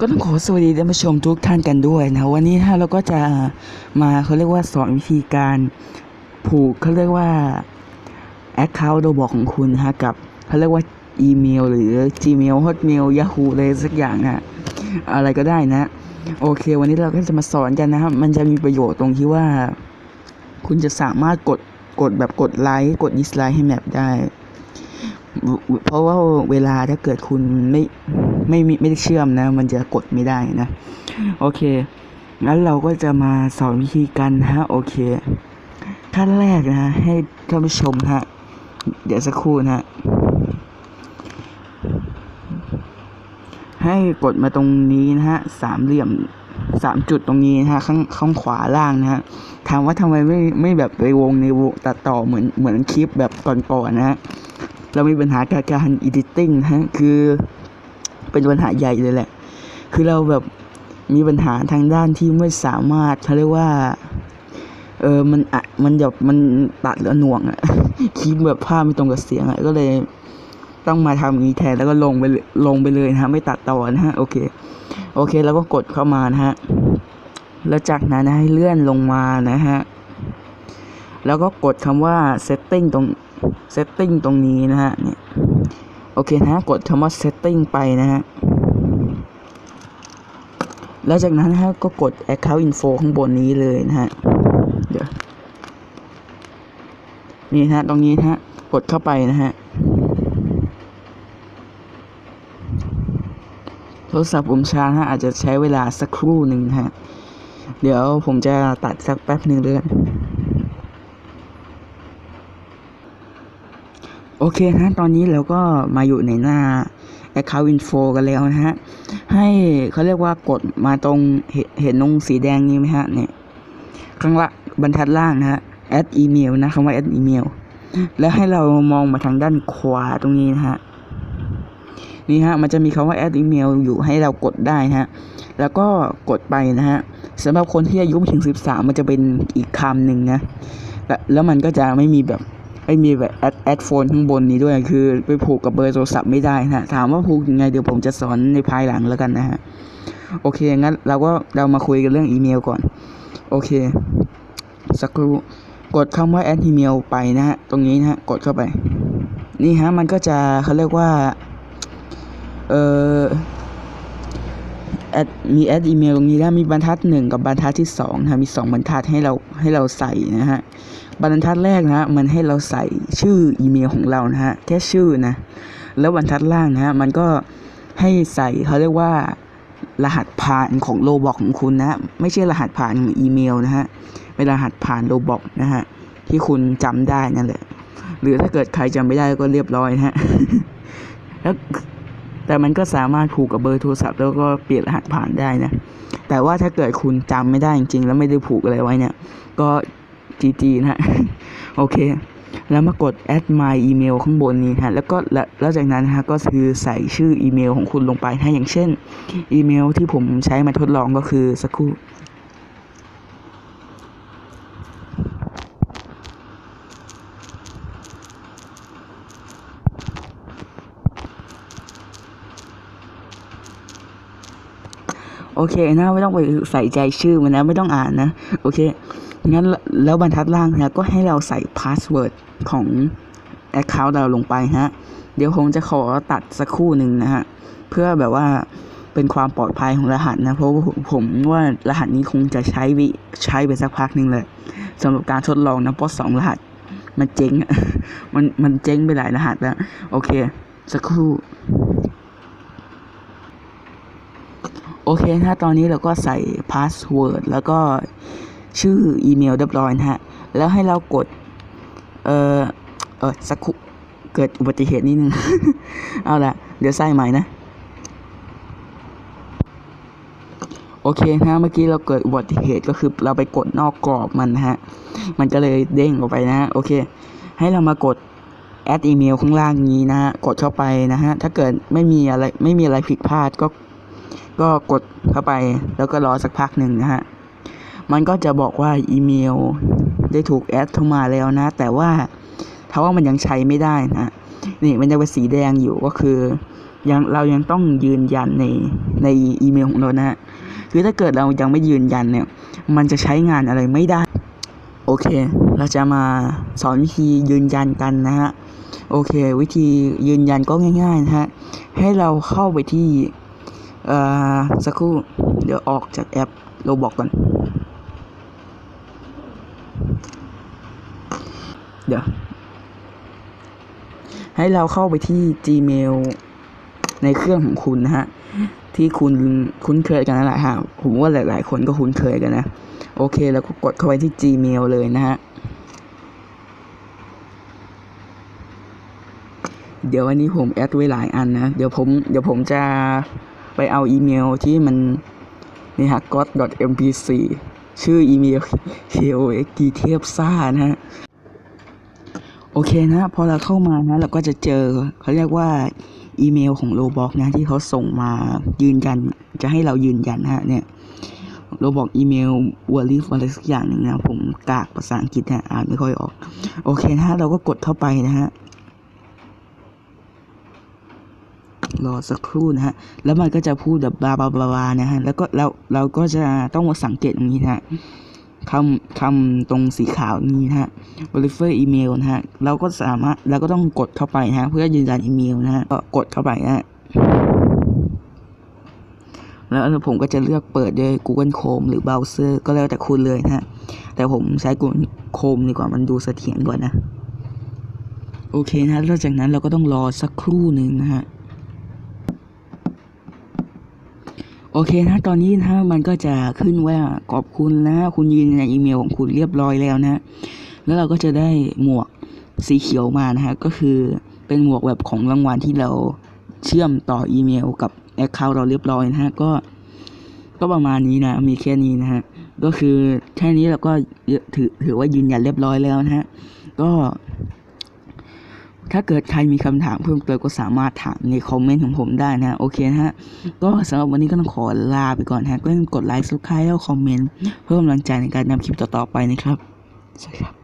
ก็ต้องขอสวัสดีท่านผู้ชมทุกท่านกันด้วยนะวันนี้ฮะเราก็จะมาเขาเรียกว่าสอนวิธีการผูกเขาเรียกว่า Account โดบอกของคุณนะฮะกับเขาเรียกว่าอีเมลหรือ Gmail Hotmail Yahoo เลยสักอย่างนะอะไรก็ได้นะ โอเค วันนี้เราก็จะมาสอนกันนะครับ มันจะมีประโยชน์ตรงที่ว่า คุณจะสามารถกดกดแบบกดไลค์กดดิสไลค์ให้แมปได้ เพราะว่าเวลาถ้าเกิดคุณไม่ ไม่มีไม่ได้เชื่อมนะ มันจะกดไม่ได้นะ โอเค งั้นเราก็จะมาสอนวิธีกันนะฮะ โอเค ขั้นแรกนะฮะให้ท่านผู้ชมฮะ เดี๋ยวสักครู่นะฮะให้กดมาตรงนี้นะฮะ สามเหลี่ยมสามจุดตรงนี้นะฮะข้างข้างขวาล่างนะฮะถามว่าทำไมไม่ไม่แบบไปวงในวงตัดต่อเหมือนเหมือนคลิปแบบก่อนๆนะฮะเรามีปัญหาการการ editing นะฮะคือ เป็นปัญหาใหญ่เลยแหละ คือเราแบบมีปัญหาทางด้านที่ไม่สามารถเขาเรียกว่า เออมันอะมันแบบมันตัดแล้วหน่วงอะคลิปแบบภาพไม่ตรงกับเสียงอะก็เลยต้องมาทำอย่างนี้แทนแล้วก็ลงไปลงไปเลยนะฮะไม่ตัดต่อนะฮะโอเค โอเคแล้วก็กดเข้ามานะฮะแล้วจากนั้นให้เลื่อนลงมานะฮะแล้วก็กดคำว่า setting ตรง setting ตรงนี้นะฮะเนี่ย โอเคนะกดคำว่า setting ไปนะฮะแล้วจากนั้นนะฮะก็กด account info ข้างบนนี้เลยนะฮะเดี๋ยวนี่นะฮะตรงนี้นะฮะกดเข้าไปนะฮะโทรศัพท์ผมช้าฮะอาจจะใช้เวลาสักครู่หนึ่งฮะ เดี๋ยวผมจะตัดสักแป๊บหนึ่งเลยกัน โอเคฮะตอนนี้เราก็มาอยู่ในหน้า Account Info กันแล้วนะฮะ ให้เขาเรียกว่ากดมาตรงเห็นเห็นตรงสีแดงนี้ไหมฮะเนี่ยข้างละบรรทัดล่างนะฮะ add email นะคำว่า add email แล้วให้เรามองมาทางด้านขวาตรงนี้นะฮะนี่ฮะมันจะมีคำว่า add email อยู่ให้เรากดได้นะฮะ แล้วก็กดไปนะฮะสำหรับคนที่อายุไม่ถึง 13 มันจะเป็นอีกคำหนึ่งนะ แล้วมันก็จะไม่มีแบบ ไม่มีแบบแอดแอดโฟนข้างบนนี้ด้วยคือไปผูกกับเบอร์โทรศัพท์ไม่ได้นะถามว่าผูกยังไงเดี๋ยวผมจะสอนในภายหลังแล้วกันนะฮะโอเคงั้นเราก็เรามาคุยกันเรื่องอีเมลก่อน โอเค สักครู่กดคำว่าแอดอีเมลไปนะฮะตรงนี้นะฮะกดเข้าไป นี่ฮะมันก็จะเขาเรียกว่าเออ ดมีแอดอีเมลตรงนี้แล้วมีบรรทัดหนึ่งกับบรรทัดที่สองนะมีสองบรรทัดให้เราให้เราใส่นะฮะบรรทัดแรกนะฮะมันให้เราใส่ชื่ออีเมลของเรานะฮะแค่ชื่อนะแล้วบรรทัดล่างนะฮะมันก็ให้ใส่เขาเรียกว่ารหัสผ่านของโลบอกของคุณนะไม่ใช่รหัสผ่านของอีเมลนะฮะเป็นรหัสผ่านโลบอกนะฮะที่คุณจำได้นั่นแหละหรือถ้าเกิดใครจำไม่ได้ก็เรียบร้อยนะฮะแล้ว แต่มันก็สามารถผูกกับเบอร์โทรศัพท์แล้วก็เปลี่ยนรหัสผ่านได้นะ แต่ว่าถ้าเกิดคุณจำไม่ได้จริงๆ แล้วไม่ได้ผูกอะไรไว้เนี่ย ก็จีจีนะฮะโอเค แล้วมากด add my email ข้างบนนี้ฮะ แล้วก็แล้วแล้วจากนั้นนะฮะก็คือใส่ชื่ออีเมลของคุณลงไปนะอย่างเช่น อีเมลที่ผมใช้มาทดลองก็คือสักครู่ โอเคนะไม่ต้องไปใส่ใจชื่อมันนะไม่ต้องอ่านนะ โอเคงั้นแล้วบรรทัดล่างนะก็ให้เราใส่พาสเวิร์ดของ Account เราลงไปฮะ เดี๋ยวผมจะขอตัดสักครู่หนึ่งนะฮะ เพื่อแบบว่าเป็นความปลอดภัยของรหัสนะ เพราะว่าผมว่ารหัสนี้คงจะใช้วิใช้ไปสักพักหนึ่งเลยสำหรับการทดลองนะเพราะสองรหัส มันเจ๊งมันมันเจ๊งไปหลายรหัสแล้ว โอเค สักครู่ โอเคนะตอนนี้เราก็ใส่พาสเวิร์ดแล้วก็ชื่ออีเมลเรียบร้อยนะฮะ แล้วให้เรากด เออเออสักครู่เกิดอุบัติเหตุนิดนึง เอาละเดี๋ยวใส่ใหม่นะ โอเคนะเมื่อกี้เราเกิดอุบัติเหตุก็คือเราไปกดนอกกรอบมันนะฮะ มันก็เลยเด้งออกไปนะฮะโอเค ให้เรามากดแอดอีเมลข้างล่างนี้นะฮะ กดเข้าไปนะฮะ ถ้าเกิดไม่มีอะไรไม่มีอะไรผิดพลาดก็ ก็กดเข้าไปแล้วก็รอสักพักหนึ่งนะฮะ มันก็จะบอกว่าอีเมลได้ถูกแอดเข้ามาแล้วนะ แต่ว่าถ้าว่ามันยังใช้ไม่ได้นะ นี่มันยังเป็นสีแดงอยู่ก็คือยังเรายังต้องยืนยันในในอีเมลของเรานะฮะ คือถ้าเกิดเรายังไม่ยืนยันเนี่ย มันจะใช้งานอะไรไม่ได้ โอเค เราจะมาสอนวิธียืนยันกันนะฮะ โอเค วิธียืนยันก็ง่ายๆนะฮะ ให้เราเข้าไปที่ เอ่อสักครู่ เดี๋ยวออกจากแอปโรบอกก่อน เดี๋ยว ให้เราเข้าไปที่ Gmail ในเครื่องของคุณนะฮะ ที่คุณคุ้นเคยกันนั่นแหละฮะผมว่าหลาย ๆ คนก็คุ้นเคยกันนะ โอเค แล้วก็กดเข้าไปที่ Gmail เลยนะฮะเดี๋ยววันนี้ผมแอดไว้หลายอันนะ เดี๋ยวผม เดี๋ยวผมจะ ไปเอาอีเมลที่มันนี่ฮะ god.mp4 ชื่ออีเมล kox เทพซ่านะฮะ โอเคนะ พอเราเข้ามานะ เราก็จะเจอเขาเรียกว่าอีเมลของโ o บอกนะ ที่เขาส่งมายืนยัน จะให้เรายืนยันนะฮะเนี่ยโ o บอกอีเมลวอลลิฟอะไรสักอย่างหนึ่งนะ ผมกากภาษาอังกฤษนะอ่านไม่ค่อยออก โอเคนะเราก็กดเข้าไปนะฮะ รอสักครู่นะฮะ แล้วมันก็จะพูดแบบบลาบลาบลาบานะฮะ แล้วก็เราเราก็จะต้องมาสังเกตตรงนี้นะฮะคำคำตรงสีขาวนี้นะฮะ verify email นะฮะ เราก็สามารถเราก็ต้องกดเข้าไปนะฮะ เพื่อยืนยันอีเมลนะฮะ ก็กดเข้าไปนะฮะแล้วผมก็จะเลือกเปิดด้วย Google Chrome หรือ Browser ก็แล้วแต่คุณเลยนะฮะ แต่ผมใช้ Google Chrome ดีกว่ามันดูเสถียรกว่านะ โอเคนะแล้วจากนั้นเราก็ต้องรอสักครู่หนึ่งนะฮะ โอเคนะ ตอนนี้นะมันก็จะขึ้นว่าขอบคุณนะ คุณยืนในอีเมลของคุณเรียบร้อยแล้วนะ แล้วเราก็จะได้หมวกสีเขียวมานะฮะ ก็คือเป็นหมวกแบบของรางวัลที่เราเชื่อมต่ออีเมลกับแอคเคาท์เราเรียบร้อยนะฮะ ก็ก็ประมาณนี้นะ มีแค่นี้นะฮะ ก็คือแค่นี้เราก็ถือถือว่ายืนยันเรียบร้อยแล้วนะฮะ ก็ ถ้าเกิดใครมีคำถามเพิ่มเติมก็สามารถถามในคอมเมนต์ของผมได้นะโอเคนะฮะก็สำหรับวันนี้ก็ต้องขอลาไปก่อนนะฮะก็อย่าลืมกดไลค์ subscribe แล้วคอมเมนต์เพื่อเป็นกำลังใจในการนำคลิปต่อๆไปนะครับสวัสดีครับ